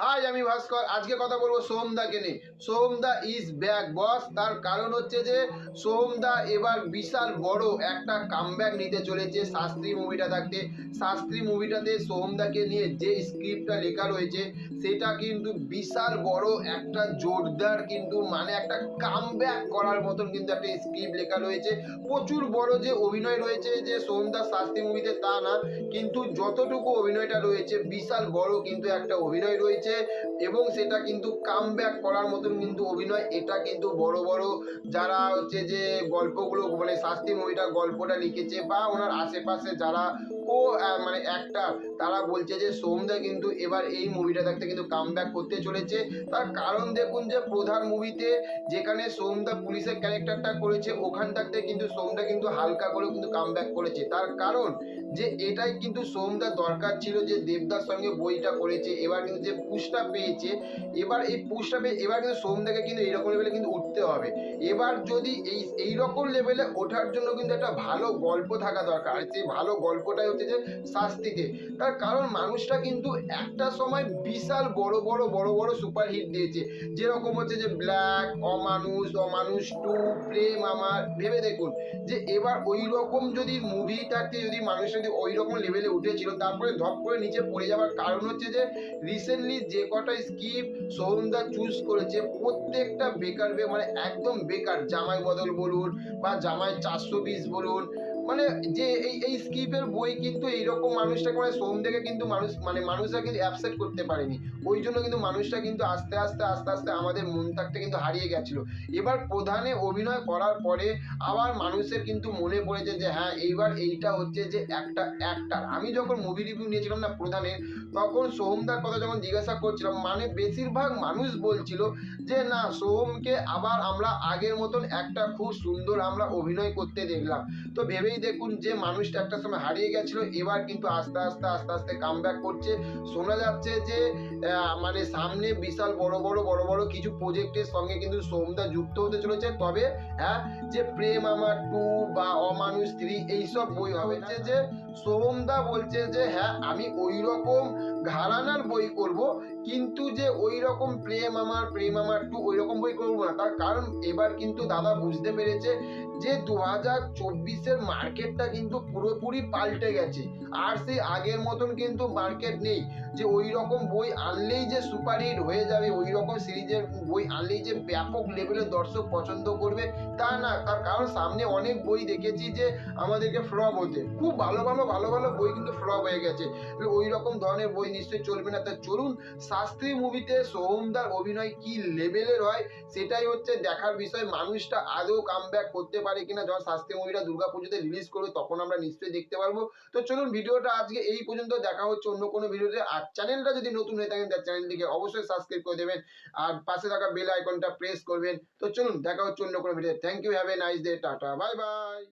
High আমি ভাস্কর। আজকে কথা বলব সোহমদাকে নিয়ে। সোহমদা ইজ ব্যাক বস তার কারণ হচ্ছে যে, সোহমদা এবার বিশাল বড় একটা কামব্যাক নিতে চলেছে শাস্ত্রী মুভিটা থাকতে শাস্ত্রী মুভিটাতে সোহমদাকে নিয়ে যে স্ক্রিপ্টটা লেখা রয়েছে, সেটা কিন্তু বিশাল বড় একটা জোরদার কিন্তু মানে একটা কামব্যাক করার মতন কিন্তু একটা স্ক্রিপ্ট লেখা রয়েছে। প্রচুর বড় যে অভিনয় রয়েছে যে সোহমদার শাস্ত্রী মুভিতে তা না, কিন্তু যতটুকু অভিনয়টা রয়েছে, বিশাল বড় কিন্তু একটা অভিনয় রয়েছে। এবং সেটা কিন্তু কামব্যাক করার মতন কিন্তু অভিনয়। এটা কিন্তু বড় বড় যারা হচ্ছে যে গল্পগুলো মানে শাস্তি মুভিটা গল্পটা লিখেছে বা ওনার আশেপাশে যারা ও মানে অ্যাক্টার তারা বলছে যে সোমদা কিন্তু এবার এই মুভিটা থাকতে কিন্তু কামব্যাক করতে চলেছে। তার কারণ দেখুন যে প্রধান মুভিতে যেখানে সোমদা পুলিশের ক্যারেক্টারটা করেছে ওখান থাকতে কিন্তু সোমদা কিন্তু হালকা করে কিন্তু কামব্যাক করেছে। তার কারণ যে এটাই কিন্তু সোমদার দরকার ছিল যে দেবদার সঙ্গে বইটা করেছে, এবার কিন্তু যে পুষটা পেয়েছে, এবার এই পুষটা পেয়ে, এবার কিন্তু সোমদাকে কিন্তু এইরকম লেভেলে কিন্তু উঠতে হবে। এবার যদি এই এই রকম লেভেলে ওঠার জন্য কিন্তু একটা ভালো গল্প থাকা দরকার। আর সেই ভালো গল্পটাই হচ্ছে যে শাস্তিতে। তার কারণ মানুষটা কিন্তু একটা সময় বিশাল বড় বড় বড় বড় সুপারহিট দিয়েছে। যেরকম হচ্ছে যে ব্ল্যাক অমানুষ অমানুষ টু প্রেম আমার, ভেবে দেখুন যে এবার ওই রকম যদি মুভিটাকে যদি মানুষ যদি ওই রকম লেভেলে উঠেছিল, তারপরে ধপ করে নিচে পড়ে যাওয়ার কারণ হচ্ছে যে রিসেন্টলি যে কটা স্কিপ সোহমদা চুজ করেছে, প্রত্যেকটা বেকার মানে একদম বেকার। জামাই বদল বলুন বা জামাই চারশো বিশ বলুন মানে যে এই এই স্কিপের বই কিন্তু এইরকম মানুষটাকে মানে সোম থেকে কিন্তু মানুষ মানে মানুষরা কিন্তু অ্যাপসেট করতে পারেনি। ওই জন্য কিন্তু মানুষটা কিন্তু আস্তে আস্তে আস্তে আস্তে আমাদের মন থাকতে কিন্তু হারিয়ে গেছিল। এবার প্রধানে অভিনয় করার পরে আবার মানুষের কিন্তু মনে পড়েছে যে হ্যাঁ এইবার এইটা হচ্ছে যে একটা অ্যাক্টার আমি যখন মুভি রিভিউ নিয়েছিলাম না প্রধানের, তখন সোহমদার কথা যখন জিজ্ঞাসা করছিলাম মানে বেশিরভাগ মানুষ বলছিল যে, না সোহমকে আবার আমরা আগের মতন একটা খুব সুন্দর আমরা অভিনয় করতে দেখলাম। তো ভেবেই দেখুন যে মানুষটা একটা সময় হারিয়ে গেছিল, এবার কিন্তু আস্তে আস্তে আস্তে আস্তে কাম করছে। শোনা যাচ্ছে যে মানে সামনে বিশাল বড় বড় বড় বড় কিছু প্রজেক্টের সঙ্গে কিন্তু সোমদা যুক্ত হতে চলেছে। তবে হ্যাঁ যে প্রেম আমার টু বা অমানুষ থ্রি এইসব বই হবে যে সোমদা বলছে যে হ্যাঁ আমি ওই রকম ঘরানার বই করব, কিন্তু যে ওই রকম প্রেম আমার প্রেম আমার টু ওই রকম বই করব না। তার কারণ এবার কিন্তু দাদা বুঝতে পেরেছে যে দু হাজার চব্বিশের মার্কেটটা কিন্তু পুরোপুরি পাল্টে গেছে। আর সেই আগের মতন কিন্তু মার্কেট নেই যে ওই রকম বই আনলেই যে সুপারহিট হয়ে যাবে ওই রকম সিরিজের বই আনলেই যে ব্যাপক লেভেলের দর্শক পছন্দ করবে, তা না। তার কারণ সামনে অনেক বই দেখেছি যে, আমাদেরকে ফ্লপ হতে। খুব ভালো ভালো ভালো ভালো বই কিন্তু ফ্লপ হয়ে গেছে। ওই রকম ধরনের বই নিশ্চয়ই চলবে না। তা চলুন, শাস্ত্রী মুভিতে সোহমদার অভিনয় কি লেভেলের হয়, সেটাই হচ্ছে দেখার বিষয়। মানুষটা আদৌ কাম করতে পারে কিনা, যখন শাস্ত্রী মুভিটা দুর্গা পুজোতে রিলিজ করবে, তখন আমরা নিশ্চয়ই দেখতে পারব। তো চলুন, ভিডিওটা আজকে এই পর্যন্ত, দেখা হচ্ছে অন্য কোনো ভিডিওতে। আর চ্যানেলটা যদি নতুন হয়ে থাকেন তার চ্যানেলটিকে অবশ্যই সাবস্ক্রাইব করে দেবেন। আর পাশে থাকা বেল আইকনটা প্রেস করবেন। তো চলুন, দেখা হচ্ছে অন্য কোনো video thank you have a nice day tata bye bye